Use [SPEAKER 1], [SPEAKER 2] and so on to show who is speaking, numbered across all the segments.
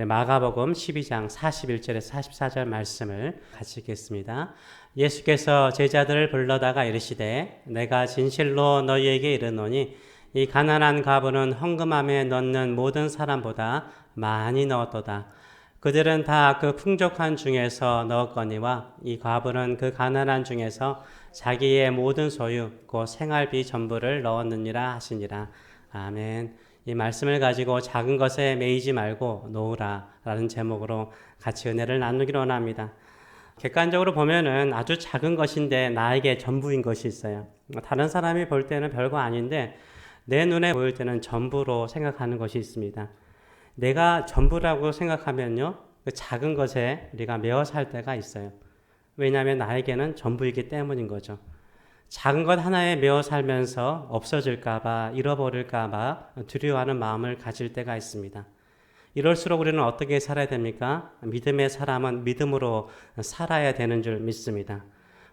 [SPEAKER 1] 네, 마가복음 12장 41절에서 44절 말씀을 같이 읽겠습니다. 예수께서 제자들을 불러다가 이르시되 내가 진실로 너희에게 이르노니 이 가난한 가부는 헌금함에 넣는 모든 사람보다 많이 넣었도다. 그들은 다 그 풍족한 중에서 넣었거니와 이 과부는 그 가난한 중에서 자기의 모든 소유 곧 생활비 전부를 넣었느니라 하시니라. 아멘. 이 말씀을 가지고 작은 것에 매이지 말고 놓으라라는 제목으로 같이 은혜를 나누기를 원합니다. 객관적으로 보면은 아주 작은 것인데 나에게 전부인 것이 있어요. 다른 사람이 볼 때는 별거 아닌데 내 눈에 보일 때는 전부로 생각하는 것이 있습니다. 내가 전부라고 생각하면요, 그 작은 것에 우리가 매어 살 때가 있어요. 왜냐하면 나에게는 전부이기 때문인 거죠. 작은 것 하나에 매어 살면서 없어질까봐, 잃어버릴까봐 두려워하는 마음을 가질 때가 있습니다. 이럴수록 우리는 어떻게 살아야 됩니까? 믿음의 사람은 믿음으로 살아야 되는 줄 믿습니다.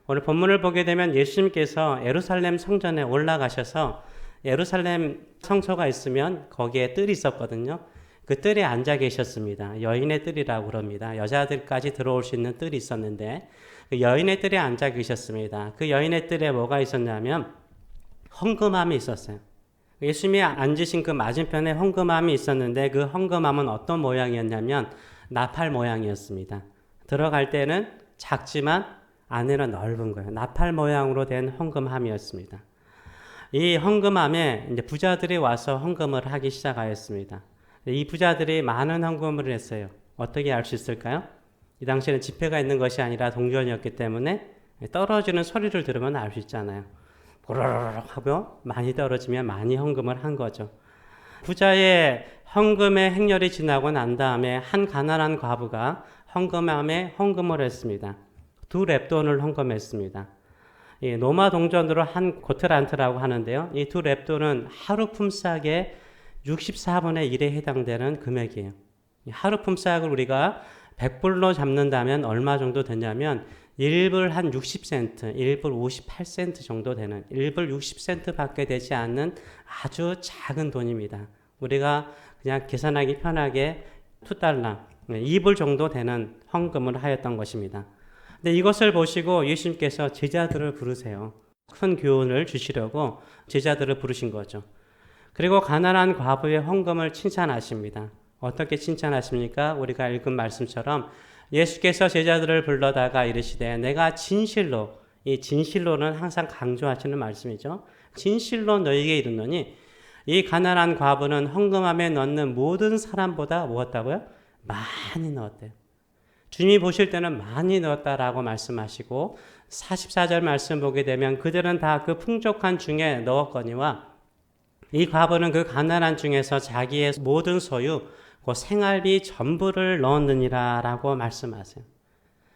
[SPEAKER 1] 오늘 본문을 보게 되면 예수님께서 에루살렘 성전에 올라가셔서 에루살렘 성소가 있으면 거기에 뜰이 있었거든요. 그 뜰에 앉아 계셨습니다. 여인의 뜰이라고 그럽니다. 여자들까지 들어올 수 있는 뜰이 있었는데 그 여인의 뜰에 앉아 계셨습니다. 그 여인의 뜰에 뭐가 있었냐면 헌금함이 있었어요. 예수님이 앉으신 그 맞은편에 헌금함이 있었는데 그 헌금함은 어떤 모양이었냐면 나팔 모양이었습니다. 들어갈 때는 작지만 안에는 넓은 거예요. 나팔 모양으로 된 헌금함이었습니다. 이 헌금함에 이제 부자들이 와서 헌금을 하기 시작하였습니다. 이 부자들이 많은 헌금을 했어요. 어떻게 알 수 있을까요? 이 당시에는 지폐가 있는 것이 아니라 동전이었기 때문에 떨어지는 소리를 들으면 알 수 있잖아요. 보르르륵 하고 많이 떨어지면 많이 헌금을 한 거죠. 부자의 헌금의 행렬이 지나고 난 다음에 한 가난한 과부가 헌금함에 헌금을 했습니다. 두 랩돈을 헌금했습니다. 이 노마 동전으로 한 고트란트라고 하는데요. 이 두 랩돈은 하루 품삯의 64분의 1에 해당되는 금액이에요. 하루 품삯을 우리가 100불로 잡는다면 얼마 정도 되냐면 1불 한 60센트, 1불 58센트 정도 되는 1불 60센트 밖에 되지 않는 아주 작은 돈입니다. 우리가 그냥 계산하기 편하게 2달러, 2불 정도 되는 헌금을 하였던 것입니다. 근데 이것을 보시고 예수님께서 제자들을 부르세요. 큰 교훈을 주시려고 제자들을 부르신 거죠. 그리고 가난한 과부의 헌금을 칭찬하십니다. 어떻게 칭찬하십니까? 우리가 읽은 말씀처럼 예수께서 제자들을 불러다가 이르시되 내가 진실로 이 진실로는 항상 강조하시는 말씀이죠. 진실로 너에게 이르노니 이 가난한 과부는 헌금함에 넣는 모든 사람보다 무엇다고요? 많이 넣었대요. 주님이 보실 때는 많이 넣었다라고 말씀하시고 44절 말씀 보게 되면 그들은 다 그 풍족한 중에 넣었거니와 이 과부는 그 가난한 중에서 자기의 모든 소유 그 생활비 전부를 넣었느니라라고 말씀하세요.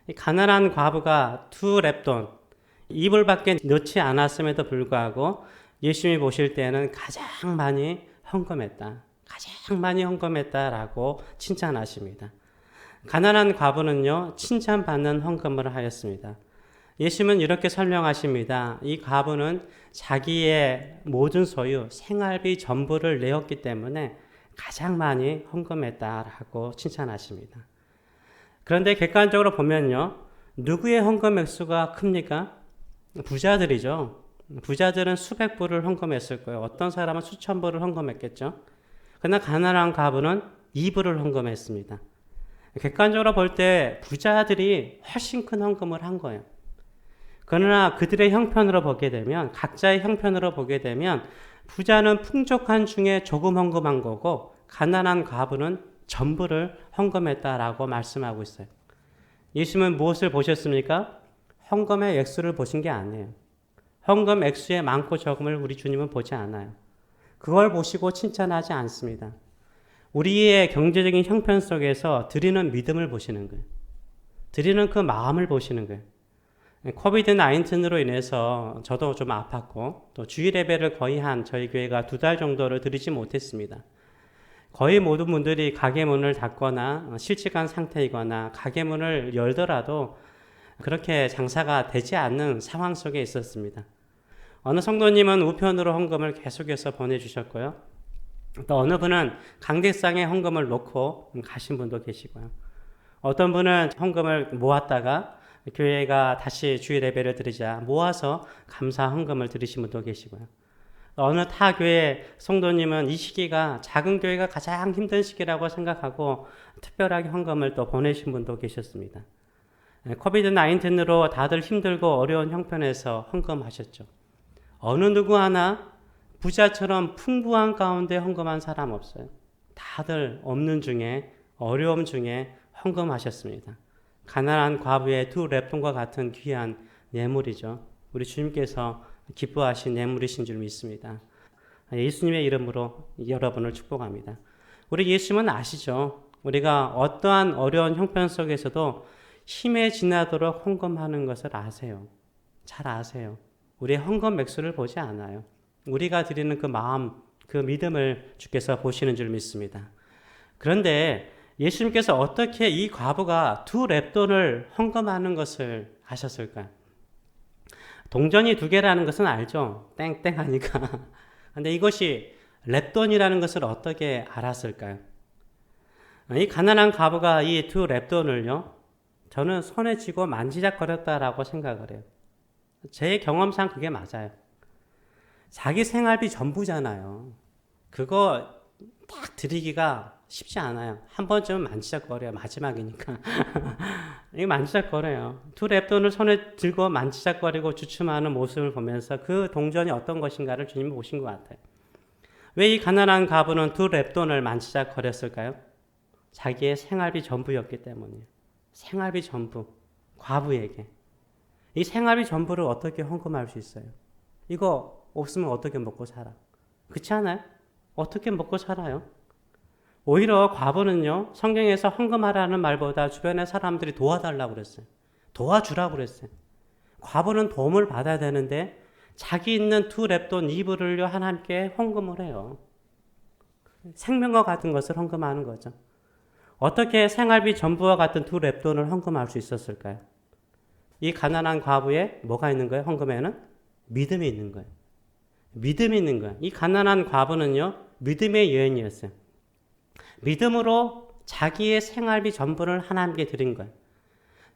[SPEAKER 1] 이 가난한 과부가 두 랩돈 이불 밖에 넣지 않았음에도 불구하고 예수님이 보실 때는 가장 많이 헌금했다. 가장 많이 헌금했다라고 칭찬하십니다. 가난한 과부는요, 칭찬받는 헌금을 하였습니다. 예수님은 이렇게 설명하십니다. 이 과부는 자기의 모든 소유, 생활비 전부를 내었기 때문에 가장 많이 헌금했다라고 칭찬하십니다. 그런데 객관적으로 보면요, 누구의 헌금 액수가 큽니까? 부자들이죠. 부자들은 수백 불을 헌금했을 거예요. 어떤 사람은 수천 불을 헌금했겠죠. 그러나 가난한 가부는 2불을 헌금했습니다. 객관적으로 볼 때 부자들이 훨씬 큰 헌금을 한 거예요. 그러나 그들의 형편으로 보게 되면 각자의 형편으로 보게 되면 부자는 풍족한 중에 조금 헌금한 거고 가난한 과부는 전부를 헌금했다라고 말씀하고 있어요. 예수님은 무엇을 보셨습니까? 헌금의 액수를 보신 게 아니에요. 헌금 액수의 많고 적음을 우리 주님은 보지 않아요. 그걸 보시고 칭찬하지 않습니다. 우리의 경제적인 형편 속에서 드리는 믿음을 보시는 거예요. 드리는 그 마음을 보시는 거예요. 코비드 19으로 인해서 저도 좀 아팠고 또 주일 예배를 거의 한 저희 교회가 두 달 정도를 드리지 못했습니다. 거의 모든 분들이 가게 문을 닫거나 실직한 상태이거나 가게 문을 열더라도 그렇게 장사가 되지 않는 상황 속에 있었습니다. 어느 성도님은 우편으로 헌금을 계속해서 보내주셨고요. 또 어느 분은 강대상에 헌금을 놓고 가신 분도 계시고요. 어떤 분은 헌금을 모았다가 교회가 다시 주일 예배를 드리자 모아서 감사 헌금을 드리신 분도 계시고요. 어느 타 교회 성도님은 이 시기가 작은 교회가 가장 힘든 시기라고 생각하고 특별하게 헌금을 또 보내신 분도 계셨습니다. 코비드 19으로 다들 힘들고 어려운 형편에서 헌금하셨죠. 어느 누구 하나 부자처럼 풍부한 가운데 헌금한 사람 없어요. 다들 없는 중에 어려움 중에 헌금하셨습니다. 가난한 과부의 두 랩돈과 같은 귀한 예물이죠. 우리 주님께서 기뻐하신 예물이신 줄 믿습니다. 예수님의 이름으로 여러분을 축복합니다. 우리 예수님은 아시죠? 우리가 어떠한 어려운 형편 속에서도 힘에 지나도록 헌금하는 것을 아세요. 잘 아세요. 우리의 헌금 맥수를 보지 않아요. 우리가 드리는 그 마음, 그 믿음을 주께서 보시는 줄 믿습니다. 그런데 예수님께서 어떻게 이 과부가 두 랩돈을 헌금하는 것을 아셨을까요? 동전이 두 개라는 것은 알죠? 땡땡 하니까. 근데 이것이 랩돈이라는 것을 어떻게 알았을까요? 이 가난한 과부가 이 두 랩돈을요, 저는 손에 쥐고 만지작거렸다라고 생각을 해요. 제 경험상 그게 맞아요. 자기 생활비 전부잖아요. 그거 딱 드리기가 쉽지 않아요. 한 번쯤은 만지작거려요. 마지막이니까. 이거 만지작거려요. 두 랩돈을 손에 들고 만지작거리고 주춤하는 모습을 보면서 그 동전이 어떤 것인가를 주님이 보신 것 같아요. 왜 이 가난한 가부는 두 랩돈을 만지작거렸을까요? 자기의 생활비 전부였기 때문이에요. 생활비 전부. 과부에게. 이 생활비 전부를 어떻게 헌금할 수 있어요? 이거 없으면 어떻게 먹고 살아? 그렇지 않아요? 어떻게 먹고 살아요? 오히려 과부는요, 성경에서 헌금하라는 말보다 주변의 사람들이 도와달라고 그랬어요. 도와주라고 그랬어요. 과부는 도움을 받아야 되는데 자기 있는 두 랩돈 이불을요 하나님께 헌금을 해요. 생명과 같은 것을 헌금하는 거죠. 어떻게 생활비 전부와 같은 두 랩돈을 헌금할 수 있었을까요? 이 가난한 과부에 뭐가 있는 거예요? 헌금에는 믿음이 있는 거예요. 믿음이 있는 거예요. 이 가난한 과부는요, 믿음의 여인이었어요. 믿음으로 자기의 생활비 전부를 하나님께 드린 거예요.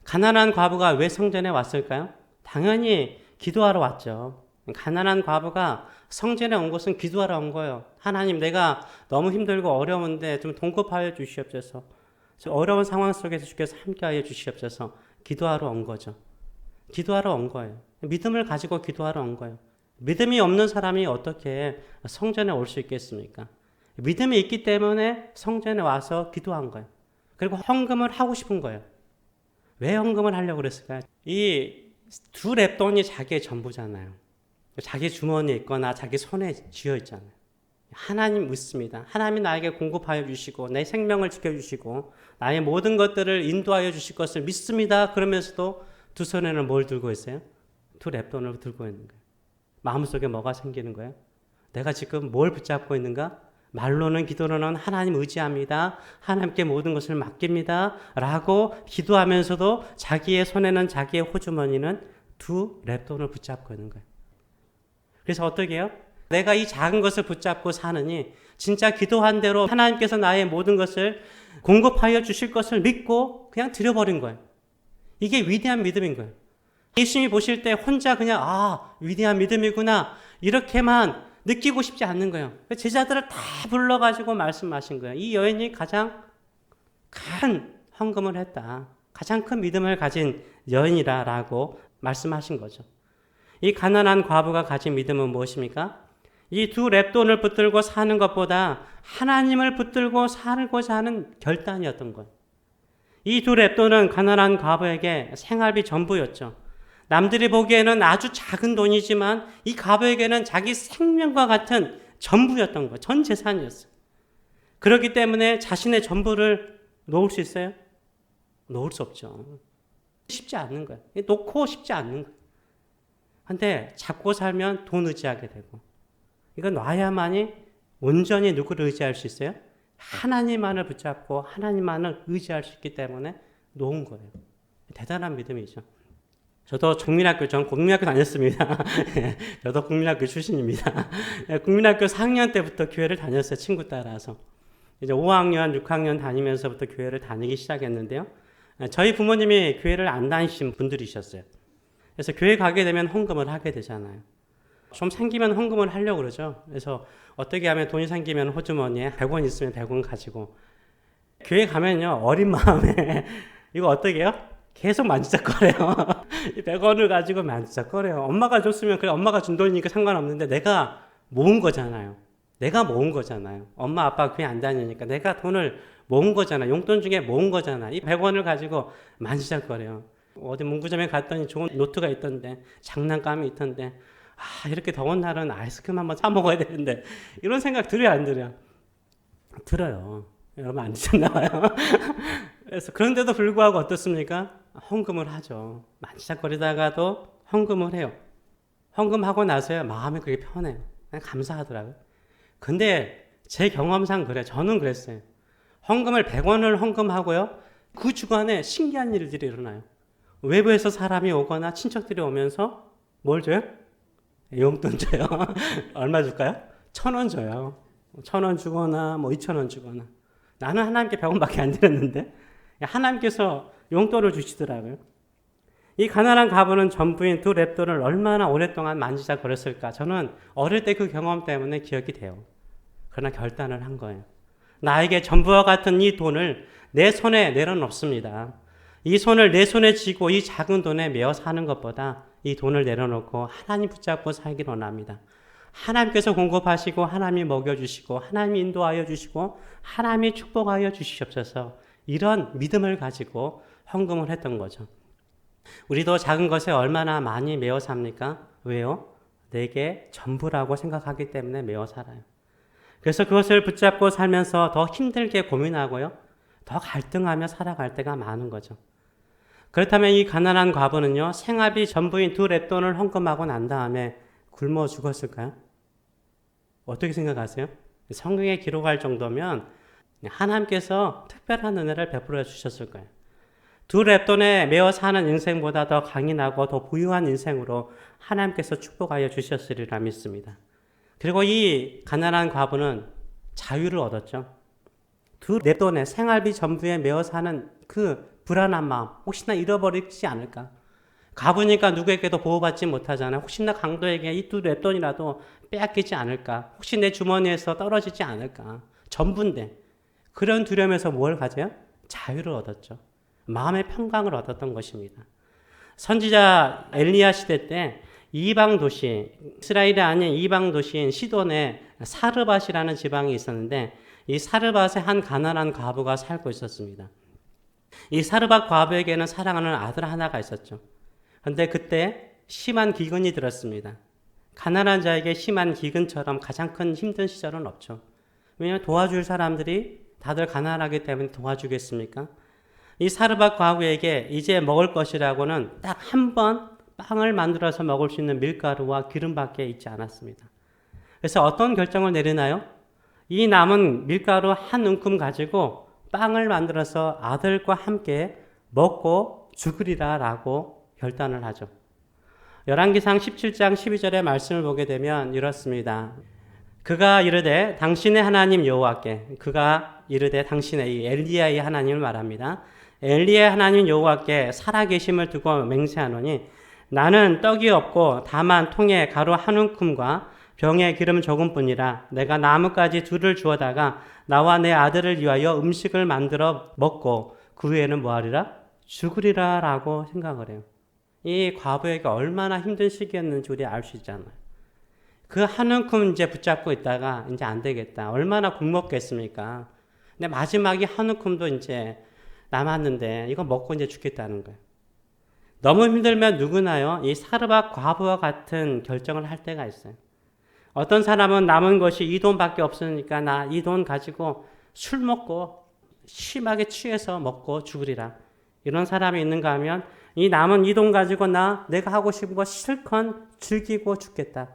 [SPEAKER 1] 가난한 과부가 왜 성전에 왔을까요? 당연히 기도하러 왔죠. 가난한 과부가 성전에 온 것은 기도하러 온 거예요. 하나님, 내가 너무 힘들고 어려운데 좀 동급하여 주시옵소서. 어려운 상황 속에서 주께서 함께하여 주시옵소서. 기도하러 온 거죠. 기도하러 온 거예요. 믿음을 가지고 기도하러 온 거예요. 믿음이 없는 사람이 어떻게 성전에 올 수 있겠습니까? 믿음이 있기 때문에 성전에 와서 기도한 거예요. 그리고 헌금을 하고 싶은 거예요. 왜 헌금을 하려고 그랬을까요? 이 두 랩돈이 자기의 전부잖아요. 자기 주머니에 있거나 자기 손에 쥐어 있잖아요. 하나님 믿습니다. 하나님이 나에게 공급하여 주시고 내 생명을 지켜 주시고 나의 모든 것들을 인도하여 주실 것을 믿습니다. 그러면서도 두 손에는 뭘 들고 있어요? 두 랩돈을 들고 있는 거예요. 마음속에 뭐가 생기는 거예요? 내가 지금 뭘 붙잡고 있는가? 말로는 기도로는 하나님 의지합니다. 하나님께 모든 것을 맡깁니다. 라고 기도하면서도 자기의 손에는 자기의 호주머니는 두 랩돈을 붙잡고 있는 거예요. 그래서 어떻게 해요? 내가 이 작은 것을 붙잡고 사느니 진짜 기도한 대로 하나님께서 나의 모든 것을 공급하여 주실 것을 믿고 그냥 드려버린 거예요. 이게 위대한 믿음인 거예요. 예수님이 보실 때 혼자 그냥 아 위대한 믿음이구나 이렇게만 느끼고 싶지 않는 거예요. 제자들을 다 불러가지고 말씀하신 거예요. 이 여인이 가장 큰 헌금을 했다. 가장 큰 믿음을 가진 여인이라라고 말씀하신 거죠. 이 가난한 과부가 가진 믿음은 무엇입니까? 이 두 랩돈을 붙들고 사는 것보다 하나님을 붙들고 살고자 하는 결단이었던 거예요. 이 두 랩돈은 가난한 과부에게 생활비 전부였죠. 남들이 보기에는 아주 작은 돈이지만 이 가부에게는 자기 생명과 같은 전부였던 거, 전 재산이었어요. 그렇기 때문에 자신의 전부를 놓을 수 있어요? 놓을 수 없죠. 쉽지 않는 거예요. 놓고 싶지 않는 거예요. 근데 잡고 살면 돈 의지하게 되고, 이거 놔야만이 온전히 누구를 의지할 수 있어요? 하나님만을 붙잡고 하나님만을 의지할 수 있기 때문에 놓은 거예요. 대단한 믿음이죠. 저도 국민학교, 전 국민학교 다녔습니다. 예, 저도 국민학교 출신입니다. 예, 국민학교 4학년 때부터 교회를 다녔어요. 친구 따라서. 이제 5학년, 6학년 다니면서부터 교회를 다니기 시작했는데요. 예, 저희 부모님이 교회를 안 다니신 분들이셨어요. 그래서 교회 가게 되면 헌금을 하게 되잖아요. 좀 생기면 헌금을 하려고 그러죠. 그래서 어떻게 하면 돈이 생기면 호주머니에 100원 있으면 100원 가지고 교회 가면요 어린 마음에 이거 어떻게 해요? 계속 만지작거려요. 이 100원을 가지고 만지작거려요. 엄마가 줬으면 그래 엄마가 준 돈이니까 상관없는데 내가 모은 거잖아요. 내가 모은 거잖아요. 엄마 아빠 교회 안 다니니까 내가 돈을 모은 거잖아. 용돈 중에 모은 거잖아. 이 100원을 가지고 만지작거려요. 어디 문구점에 갔더니 좋은 노트가 있던데 장난감이 있던데 아 이렇게 더운 날은 아이스크림 한번 사 먹어야 되는데 이런 생각 들어요 안 들어요? 들어요. 여러분 안 드셨나 봐요. 그래서 그런데도 불구하고 어떻습니까? 헌금을 하죠. 만지작거리다가도 헌금을 해요. 헌금하고 나서야 마음이 그게 편해요. 감사하더라고요. 근데 제 경험상 그래. 저는 그랬어요. 헌금을 100원을 헌금하고요. 그 주간에 신기한 일들이 일어나요. 외부에서 사람이 오거나 친척들이 오면서 뭘 줘요? 용돈 줘요. 얼마 줄까요? 천 원 줘요. 천 원 주거나 뭐 이천 원 주거나. 나는 하나님께 100원밖에 안 드렸는데 하나님께서 용돈을 주시더라고요. 이 가난한 가부는 전부인 두 랩돈을 얼마나 오랫동안 만지작거렸을까? 저는 어릴 때 그 경험 때문에 기억이 돼요. 그러나 결단을 한 거예요. 나에게 전부와 같은 이 돈을 내 손에 내려놓습니다. 이 손을 내 손에 쥐고 이 작은 돈에 매어 사는 것보다 이 돈을 내려놓고 하나님 붙잡고 살기를 원합니다. 하나님께서 공급하시고 하나님이 먹여주시고 하나님이 인도하여 주시고 하나님이 축복하여 주시옵소서 이런 믿음을 가지고 헌금을 했던 거죠. 우리도 작은 것에 얼마나 많이 매어 삽니까? 왜요? 내게 전부라고 생각하기 때문에 매어 살아요. 그래서 그것을 붙잡고 살면서 더 힘들게 고민하고요. 더 갈등하며 살아갈 때가 많은 거죠. 그렇다면 이 가난한 과부는요, 생활비 전부인 두 랩돈을 헌금하고 난 다음에 굶어 죽었을까요? 어떻게 생각하세요? 성경에 기록할 정도면 하나님께서 특별한 은혜를 베풀어 주셨을 거예요. 두 랩돈에 매어 사는 인생보다 더 강인하고 더 부유한 인생으로 하나님께서 축복하여 주셨으리라 믿습니다. 그리고 이 가난한 과부는 자유를 얻었죠. 두 랩돈에 생활비 전부에 매어 사는 그 불안한 마음, 혹시나 잃어버리지 않을까? 가보니까 누구에게도 보호받지 못하잖아. 혹시나 강도에게 이 두 랩돈이라도 빼앗기지 않을까? 혹시 내 주머니에서 떨어지지 않을까? 전부인데. 그런 두려움에서 뭘 가져요? 자유를 얻었죠. 마음의 평강을 얻었던 것입니다. 선지자 엘리야 시대 때 이방 도시, 이스라엘이 아닌 이방 도시인 시돈에 사르밧이라는 지방이 있었는데 이 사르밧에 한 가난한 과부가 살고 있었습니다. 이 사르밧 과부에게는 사랑하는 아들 하나가 있었죠. 근데 그때 심한 기근이 들었습니다. 가난한 자에게 심한 기근처럼 가장 큰 힘든 시절은 없죠. 왜냐하면 도와줄 사람들이 다들 가난하기 때문에 도와주겠습니까? 이 사르밧 과부에게 이제 먹을 것이라고는 딱 한 번 빵을 만들어서 먹을 수 있는 밀가루와 기름밖에 있지 않았습니다. 그래서 어떤 결정을 내리나요? 이 남은 밀가루 한 움큼 가지고 빵을 만들어서 아들과 함께 먹고 죽으리라라고 결단을 하죠. 열왕기상 17장 12절의 말씀을 보게 되면 이렇습니다. 그가 이르되 당신의 하나님 여호와께 그가 이르되 당신의 이 엘리야의 하나님을 말합니다. 엘리의 하나님 여호와께 살아계심을 두고 맹세하노니 나는 떡이 없고 다만 통에 가루 한 움큼과 병에 기름 조금뿐이라 내가 나무까지 둘을 주어다가 나와 내 아들을 위하여 음식을 만들어 먹고 그 후에는 뭐하리라 죽으리라라고 생각을 해요. 이 과부에게 얼마나 힘든 시기였는지 우리 알 수 있잖아요. 그 한 움큼 이제 붙잡고 있다가 이제 안 되겠다. 얼마나 굶먹겠습니까? 근데 마지막에 한 움큼도 이제 남았는데 이거 먹고 이제 죽겠다는 거예요. 너무 힘들면 누구나요? 이 사르밧 과부와 같은 결정을 할 때가 있어요. 어떤 사람은 남은 것이 이 돈밖에 없으니까 나 이 돈 가지고 술 먹고 심하게 취해서 먹고 죽으리라. 이런 사람이 있는가 하면 이 남은 이 돈 가지고 나 내가 하고 싶은 거 실컷 즐기고 죽겠다.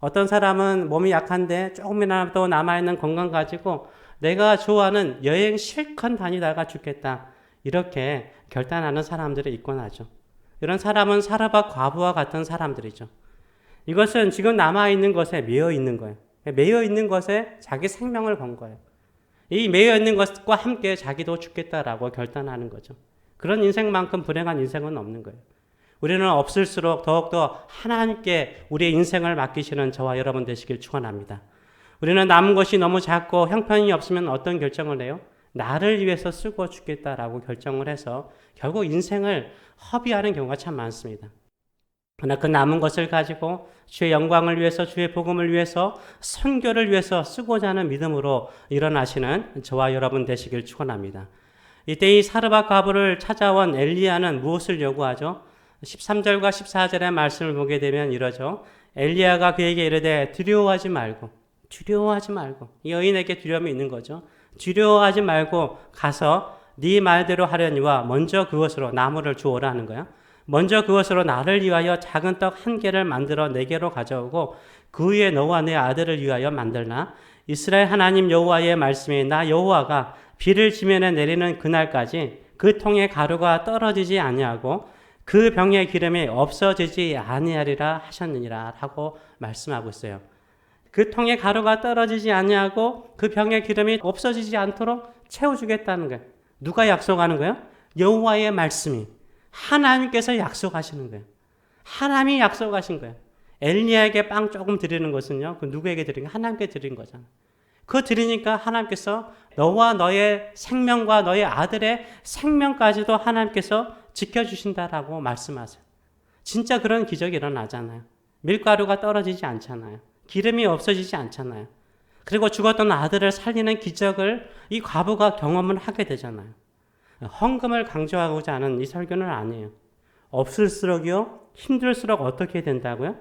[SPEAKER 1] 어떤 사람은 몸이 약한데 조금이라도 남아있는 건강 가지고 내가 좋아하는 여행 실컷 다니다가 죽겠다. 이렇게 결단하는 사람들이 있곤 하죠. 이런 사람은 사르밧 과부와 같은 사람들이죠. 이것은 지금 남아 있는 것에 매여 있는 거예요. 매여 있는 것에 자기 생명을 건 거예요. 이 매여 있는 것과 함께 자기도 죽겠다라고 결단하는 거죠. 그런 인생만큼 불행한 인생은 없는 거예요. 우리는 없을수록 더욱더 하나님께 우리의 인생을 맡기시는 저와 여러분 되시길 축원합니다. 우리는 남은 것이 너무 작고 형편이 없으면 어떤 결정을 해요? 나를 위해서 쓰고 죽겠다라고 결정을 해서 결국 인생을 허비하는 경우가 참 많습니다. 그러나 그 남은 것을 가지고 주의 영광을 위해서 주의 복음을 위해서 선교를 위해서 쓰고자 하는 믿음으로 일어나시는 저와 여러분 되시길 축원합니다. 이때 이 사르밧 과부를 찾아온 엘리야는 무엇을 요구하죠? 13절과 14절의 말씀을 보게 되면 이러죠. 엘리야가 그에게 이르되 두려워하지 말고 두려워하지 말고 이 여인에게 두려움이 있는 거죠. 두려워하지 말고 가서 네 말대로 하려니와 먼저 그것으로 나무를 주오라는 거야. 먼저 그것으로 나를 위하여 작은 떡 한 개를 만들어 내게로 가져오고 그 위에 너와 내 아들을 위하여 만들나 이스라엘 하나님 여호와의 말씀이 나 여호와가 비를 지면에 내리는 그날까지 그 통에 가루가 떨어지지 아니하고 그 병의 기름이 없어지지 아니하리라 하셨느니라 하고 말씀하고 있어요. 그 통에 가루가 떨어지지 아니하고 그 병의 기름이 없어지지 않도록 채워주겠다는 거예요. 누가 약속하는 거예요? 여호와의 말씀이 하나님께서 약속하시는 거예요. 하나님이 약속하신 거예요. 엘리야에게 빵 조금 드리는 것은요. 그 누구에게 드린 거? 하나님께 드린 거잖아요. 그거 드리니까 하나님께서 너와 너의 생명과 너의 아들의 생명까지도 하나님께서 지켜주신다라고 말씀하세요. 진짜 그런 기적이 일어나잖아요. 밀가루가 떨어지지 않잖아요. 기름이 없어지지 않잖아요. 그리고 죽었던 아들을 살리는 기적을 이 과부가 경험을 하게 되잖아요. 헌금을 강조하고자 하는 이 설교는 아니에요. 없을수록요, 힘들수록 어떻게 된다고요?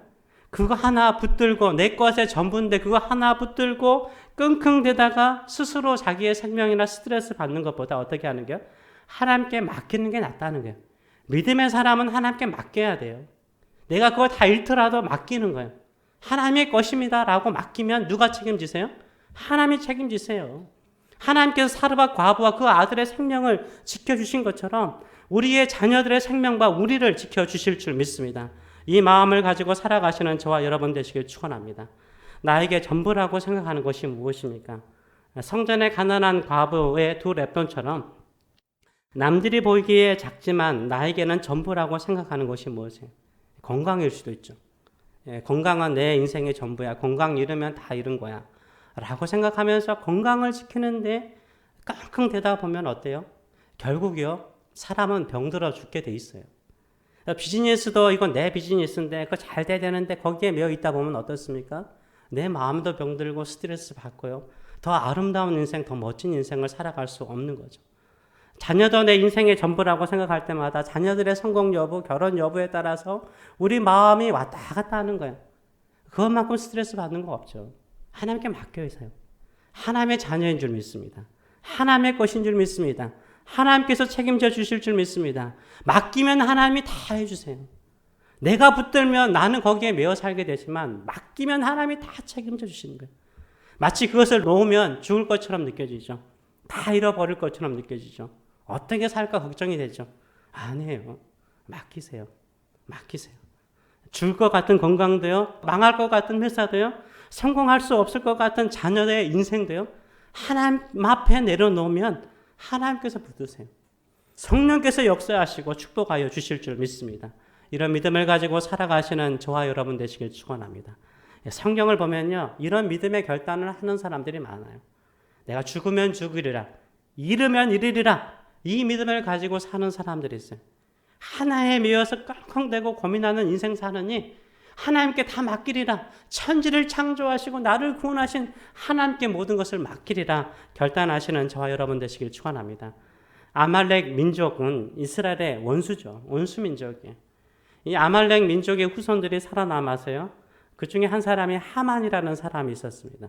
[SPEAKER 1] 그거 하나 붙들고, 내 것에 전부인데 그거 하나 붙들고, 끙끙대다가 스스로 자기의 생명이나 스트레스 받는 것보다 어떻게 하는 게요? 하나님께 맡기는 게 낫다는 거예요. 믿음의 사람은 하나님께 맡겨야 돼요. 내가 그거 다 잃더라도 맡기는 거예요. 하나님의 것입니다 라고 맡기면 누가 책임지세요? 하나님이 책임지세요. 하나님께서 사르밧 과부와 그 아들의 생명을 지켜주신 것처럼 우리의 자녀들의 생명과 우리를 지켜주실 줄 믿습니다. 이 마음을 가지고 살아가시는 저와 여러분 되시길 축원합니다. 나에게 전부라고 생각하는 것이 무엇입니까? 성전의 가난한 과부의 두 랩돈처럼 남들이 보기에 작지만 나에게는 전부라고 생각하는 것이 무엇이에요? 건강일 수도 있죠. 예, 건강은 내 인생의 전부야. 건강 잃으면 다 잃은 거야. 라고 생각하면서 건강을 지키는데 깡깡 대다 보면 어때요? 결국이요. 사람은 병들어 죽게 돼 있어요. 비즈니스도 이건 내 비즈니스인데 그거 잘 돼야 되는데 거기에 매여 있다 보면 어떻습니까? 내 마음도 병들고 스트레스 받고요. 더 아름다운 인생, 더 멋진 인생을 살아갈 수 없는 거죠. 자녀도 내 인생의 전부라고 생각할 때마다 자녀들의 성공 여부, 결혼 여부에 따라서 우리 마음이 왔다 갔다 하는 거예요. 그것만큼 스트레스 받는 거 없죠. 하나님께 맡겨 있어요. 하나님의 자녀인 줄 믿습니다. 하나님의 것인 줄 믿습니다. 하나님께서 책임져 주실 줄 믿습니다. 맡기면 하나님이 다 해주세요. 내가 붙들면 나는 거기에 매어 살게 되지만 맡기면 하나님이 다 책임져 주시는 거예요. 마치 그것을 놓으면 죽을 것처럼 느껴지죠. 다 잃어버릴 것처럼 느껴지죠. 어떻게 살까 걱정이 되죠. 아니에요. 맡기세요. 맡기세요. 줄 것 같은 건강도요, 망할 것 같은 회사도요, 성공할 수 없을 것 같은 자녀의 인생도요, 하나님 앞에 내려놓으면 하나님께서 붙드세요. 성령께서 역사하시고 축복하여 주실 줄 믿습니다. 이런 믿음을 가지고 살아가시는 저와 여러분 되시길 축원합니다. 성경을 보면요, 이런 믿음의 결단을 하는 사람들이 많아요. 내가 죽으면 죽으리라, 잃으면 잃으리라, 이 믿음을 가지고 사는 사람들이 있어요. 하나에 매여서 깡깡대고 고민하는 인생 사느니 하나님께 다 맡기리라. 천지를 창조하시고 나를 구원하신 하나님께 모든 것을 맡기리라 결단하시는 저와 여러분 되시길 축원합니다. 아말렉 민족은 이스라엘의 원수죠. 원수 민족이에요. 이 아말렉 민족의 후손들이 살아남아서요. 그 중에 한 사람이 하만이라는 사람이 있었습니다.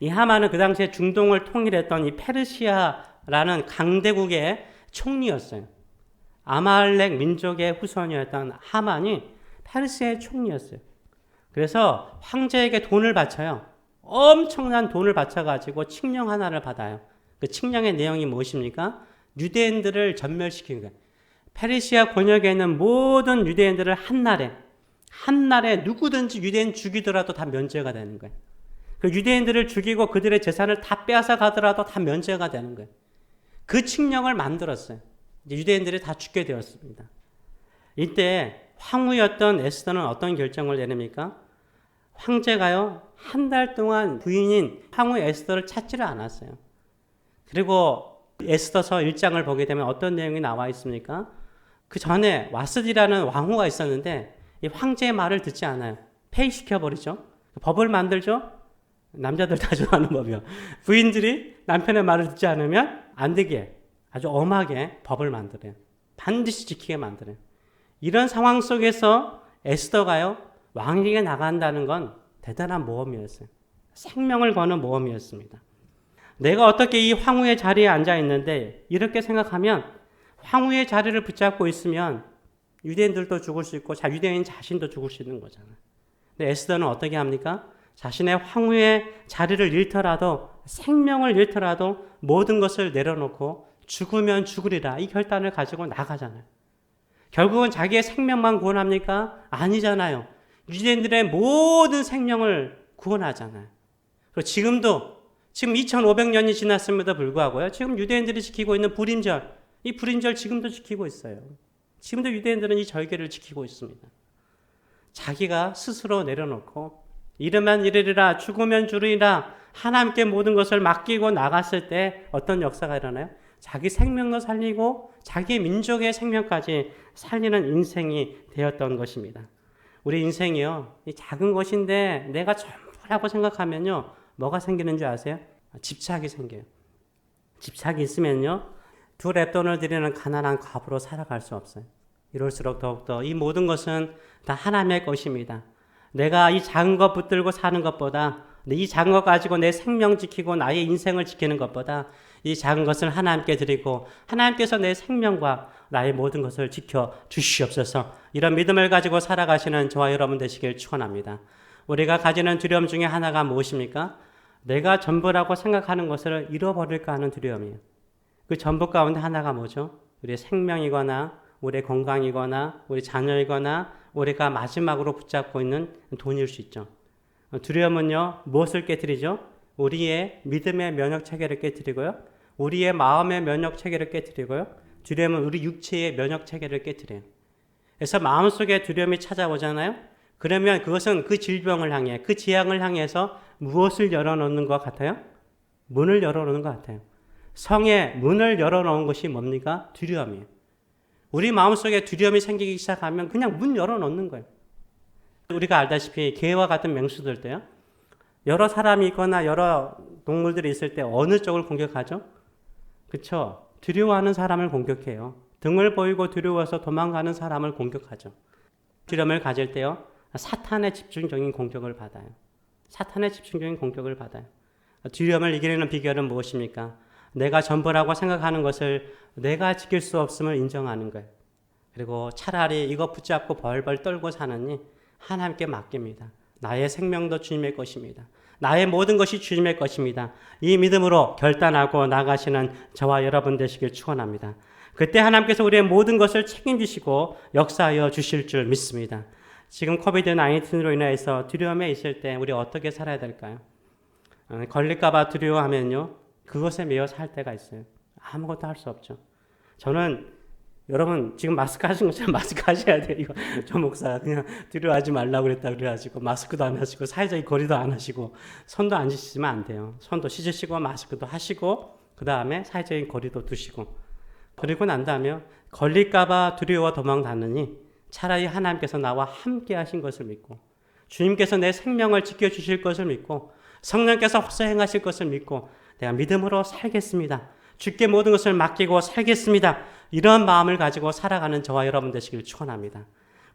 [SPEAKER 1] 이 하만은 그 당시에 중동을 통일했던 이 페르시아 라는 강대국의 총리였어요. 아말렉 민족의 후손이었던 하만이 페르시아의 총리였어요. 그래서 황제에게 돈을 바쳐요. 엄청난 돈을 바쳐가지고 칙령 하나를 받아요. 그 칙령의 내용이 무엇입니까? 유대인들을 전멸시키는 거예요. 페르시아 권역에 있는 모든 유대인들을 한날에 한날에 누구든지 유대인 죽이더라도 다 면제가 되는 거예요. 그 유대인들을 죽이고 그들의 재산을 다 빼앗아 가더라도 다 면제가 되는 거예요. 그 칙령을 만들었어요. 유대인들이 다 죽게 되었습니다. 이때 황후였던 에스더는 어떤 결정을 내립니까? 황제가요 한 달 동안 부인인 황후 에스더를 찾지를 않았어요. 그리고 에스더서 1장을 보게 되면 어떤 내용이 나와 있습니까? 그 전에 와스디라는 왕후가 있었는데 이 황제의 말을 듣지 않아요. 폐위시켜 버리죠. 법을 만들죠. 남자들 다 좋아하는 법이요. 부인들이 남편의 말을 듣지 않으면 안 되게 아주 엄하게 법을 만들어요. 반드시 지키게 만들어요. 이런 상황 속에서 에스더가요 왕에게 나간다는 건 대단한 모험이었어요. 생명을 거는 모험이었습니다. 내가 어떻게 이 황후의 자리에 앉아 있는데 이렇게 생각하면 황후의 자리를 붙잡고 있으면 유대인들도 죽을 수 있고 자 유대인 자신도 죽을 수 있는 거잖아요. 근데 에스더는 어떻게 합니까? 자신의 황후의 자리를 잃더라도 생명을 잃더라도 모든 것을 내려놓고 죽으면 죽으리라 이 결단을 가지고 나가잖아요. 결국은 자기의 생명만 구원합니까? 아니잖아요. 유대인들의 모든 생명을 구원하잖아요. 그리고 지금도 지금 2500년이 지났음에도 불구하고요. 지금 유대인들이 지키고 있는 불임절, 이 불임절 지금도 지키고 있어요. 지금도 유대인들은 이 절개를 지키고 있습니다. 자기가 스스로 내려놓고 이르면 이르리라 죽으면 주리라 하나님께 모든 것을 맡기고 나갔을 때 어떤 역사가 일어나요? 자기 생명도 살리고 자기 민족의 생명까지 살리는 인생이 되었던 것입니다. 우리 인생이요. 이 작은 것인데 내가 전부라고 생각하면요. 뭐가 생기는 줄 아세요? 집착이 생겨요. 집착이 있으면요. 두 랩돈을 드리는 가난한 갑으로 살아갈 수 없어요. 이럴수록 더욱더 이 모든 것은 다 하나님의 것입니다. 내가 이 작은 것 붙들고 사는 것보다 이 작은 것 가지고 내 생명 지키고 나의 인생을 지키는 것보다 이 작은 것을 하나님께 드리고 하나님께서 내 생명과 나의 모든 것을 지켜 주시옵소서. 이런 믿음을 가지고 살아가시는 저와 여러분 되시길 축원합니다. 우리가 가지는 두려움 중에 하나가 무엇입니까? 내가 전부라고 생각하는 것을 잃어버릴까 하는 두려움이에요. 그 전부 가운데 하나가 뭐죠? 우리의 생명이거나 우리의 건강이거나 우리 자녀이거나 우리가 마지막으로 붙잡고 있는 돈일 수 있죠. 두려움은요 무엇을 깨뜨리죠? 우리의 믿음의 면역 체계를 깨뜨리고요, 우리의 마음의 면역 체계를 깨뜨리고요. 두려움은 우리 육체의 면역 체계를 깨뜨려요. 그래서 마음속에 두려움이 찾아오잖아요. 그러면 그것은 그 질병을 향해, 그 재앙을 향해서 무엇을 열어놓는 것 같아요? 문을 열어놓는 것 같아요. 성의 문을 열어놓은 것이 뭡니까? 두려움이에요. 우리 마음속에 두려움이 생기기 시작하면 그냥 문 열어 놓는 거예요. 우리가 알다시피 개와 같은 맹수들도요. 여러 사람이 있거나 여러 동물들이 있을 때 어느 쪽을 공격하죠? 그렇죠. 두려워하는 사람을 공격해요. 등을 보이고 두려워서 도망가는 사람을 공격하죠. 두려움을 가질 때요. 사탄의 집중적인 공격을 받아요. 사탄의 집중적인 공격을 받아요. 두려움을 이기는 비결은 무엇입니까? 내가 전부라고 생각하는 것을 내가 지킬 수 없음을 인정하는 거예요. 그리고 차라리 이거 붙잡고 벌벌 떨고 사느니 하나님께 맡깁니다. 나의 생명도 주님의 것입니다. 나의 모든 것이 주님의 것입니다. 이 믿음으로 결단하고 나가시는 저와 여러분 되시길 축원합니다. 그때 하나님께서 우리의 모든 것을 책임지시고 역사하여 주실 줄 믿습니다. 지금 코비드 19으로 인해서 두려움에 있을 때 우리 어떻게 살아야 될까요? 어, 걸릴까봐 두려워하면요, 그것에 매여 살 때가 있어요. 아무것도 할 수 없죠. 저는 여러분 지금 마스크 하신 것처럼 마스크 하셔야 돼요. 이거 저 목사 그냥 두려워하지 말라고 그랬다 그래가지고 마스크도 안 하시고 사회적인 거리도 안 하시고 손도 안 씻으면 안 돼요. 손도 씻으시고 마스크도 하시고 그 다음에 사회적인 거리도 두시고 그리고 난 다음에 걸릴까봐 두려워 도망다느니 차라리 하나님께서 나와 함께 하신 것을 믿고 주님께서 내 생명을 지켜주실 것을 믿고 성령께서 혹사 행하실 것을 믿고 내가 믿음으로 살겠습니다. 주께 모든 것을 맡기고 살겠습니다. 이런 마음을 가지고 살아가는 저와 여러분 되시길 축원합니다.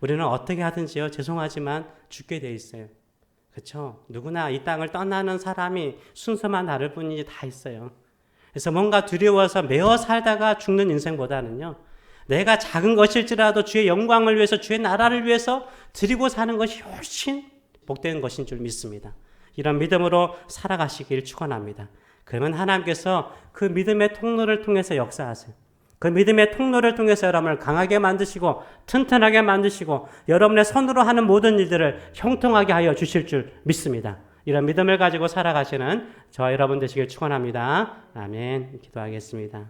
[SPEAKER 1] 우리는 어떻게 하든지요. 죄송하지만 죽게 돼 있어요. 그렇죠? 누구나 이 땅을 떠나는 사람이 순서만 다를 뿐이지 다 있어요. 그래서 뭔가 두려워서 매어 살다가 죽는 인생보다는요. 내가 작은 것일지라도 주의 영광을 위해서 주의 나라를 위해서 드리고 사는 것이 훨씬 복된 것인 줄 믿습니다. 이런 믿음으로 살아가시길 축원합니다. 그러면 하나님께서 그 믿음의 통로를 통해서 역사하세요. 그 믿음의 통로를 통해서 여러분을 강하게 만드시고 튼튼하게 만드시고 여러분의 손으로 하는 모든 일들을 형통하게 하여 주실 줄 믿습니다. 이런 믿음을 가지고 살아가시는 저와 여러분 되시길 축원합니다. 아멘. 기도하겠습니다.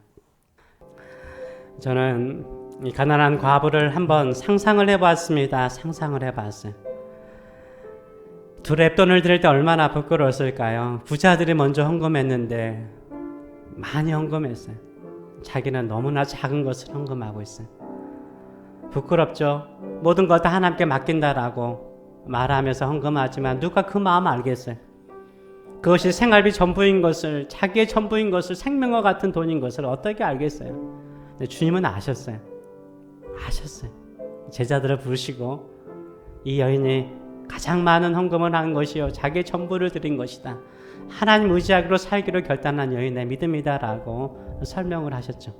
[SPEAKER 1] 저는 이 가난한 과부를 한번 상상을 해봤습니다. 상상을 해봤어요. 두 랩돈을 드릴 때 얼마나 부끄러웠을까요? 부자들이 먼저 헌금했는데 많이 헌금했어요. 자기는 너무나 작은 것을 헌금하고 있어요. 부끄럽죠? 모든 것 다 하나님께 맡긴다라고 말하면서 헌금하지만 누가 그 마음 알겠어요? 그것이 생활비 전부인 것을 자기의 전부인 것을 생명과 같은 돈인 것을 어떻게 알겠어요? 주님은 아셨어요. 아셨어요. 제자들을 부르시고 이 여인이 가장 많은 헌금을 한 것이요 자기의 전부를 드린 것이다. 하나님 의지하기로 살기로 결단한 여인의 믿음이다라고 설명을 하셨죠.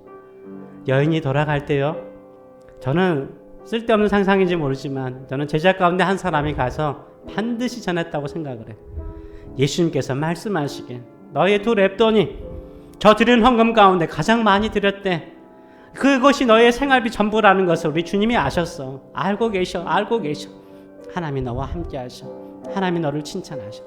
[SPEAKER 1] 여인이 돌아갈 때요. 저는 쓸데없는 상상인지 모르지만 저는 제자 가운데 한 사람이 가서 반드시 전했다고 생각을 해요. 예수님께서 말씀하시길 너의 두 랩돈이 저 드린 헌금 가운데 가장 많이 드렸대. 그것이 너의 생활비 전부라는 것을 우리 주님이 아셨어. 알고 계셔. 알고 계셔. 하나님이 너와 함께 하셔. 하나님이 너를 칭찬하셔.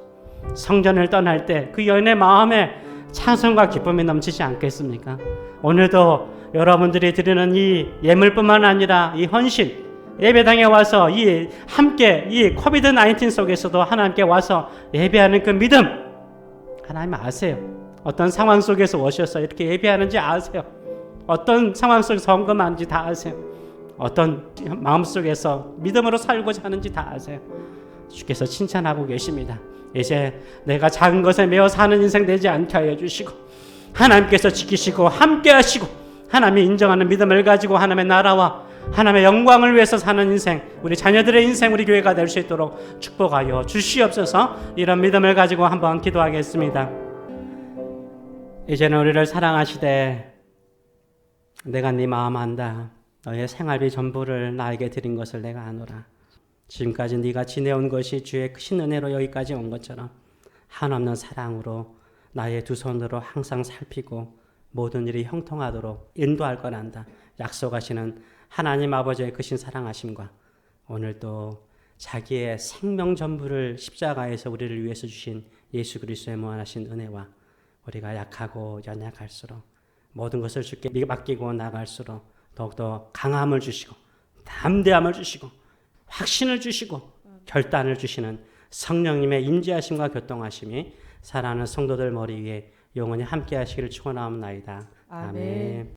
[SPEAKER 1] 성전을 떠날 때그 여인의 마음에 찬송과 기쁨이 넘치지 않겠습니까? 오늘도 여러분들이 드리는 이 예물뿐만 아니라 이 헌신 예배당에 와서 이 함께 이 코비드 19 속에서도 하나님께 와서 예배하는 그 믿음 하나님 아세요. 어떤 상황 속에서 오셔서 이렇게 예배하는지 아세요. 어떤 상황 속에서 헌금하는지 다 아세요. 어떤 마음 속에서 믿음으로 살고자 하는지 다 아세요. 주께서 칭찬하고 계십니다. 이제 내가 작은 것에 매어 사는 인생 되지 않게 하여 주시고 하나님께서 지키시고 함께 하시고 하나님이 인정하는 믿음을 가지고 하나님의 나라와 하나님의 영광을 위해서 사는 인생, 우리 자녀들의 인생, 우리 교회가 될 수 있도록 축복하여 주시옵소서. 이런 믿음을 가지고 한번 기도하겠습니다. 이제는 우리를 사랑하시되 내가 네 마음 안다. 너의 생활비 전부를 나에게 드린 것을 내가 아노라. 지금까지 네가 지내온 것이 주의 크신 은혜로 여기까지 온 것처럼 한없는 사랑으로 나의 두 손으로 항상 살피고 모든 일이 형통하도록 인도할 거란다. 약속하시는 하나님 아버지의 크신 사랑하심과 오늘도 자기의 생명 전부를 십자가에서 우리를 위해서 주신 예수 그리스도의 무한하신 은혜와 우리가 약하고 연약할수록 모든 것을 주께 맡기고 나갈수록 더욱더 강함을 주시고 담대함을 주시고 확신을 주시고 결단을 주시는 성령님의 임재하심과 교통하심이 사랑하는 성도들 머리 위에 영원히 함께 하시기를 축원하옵나이다.
[SPEAKER 2] 아멘.
[SPEAKER 1] 아멘.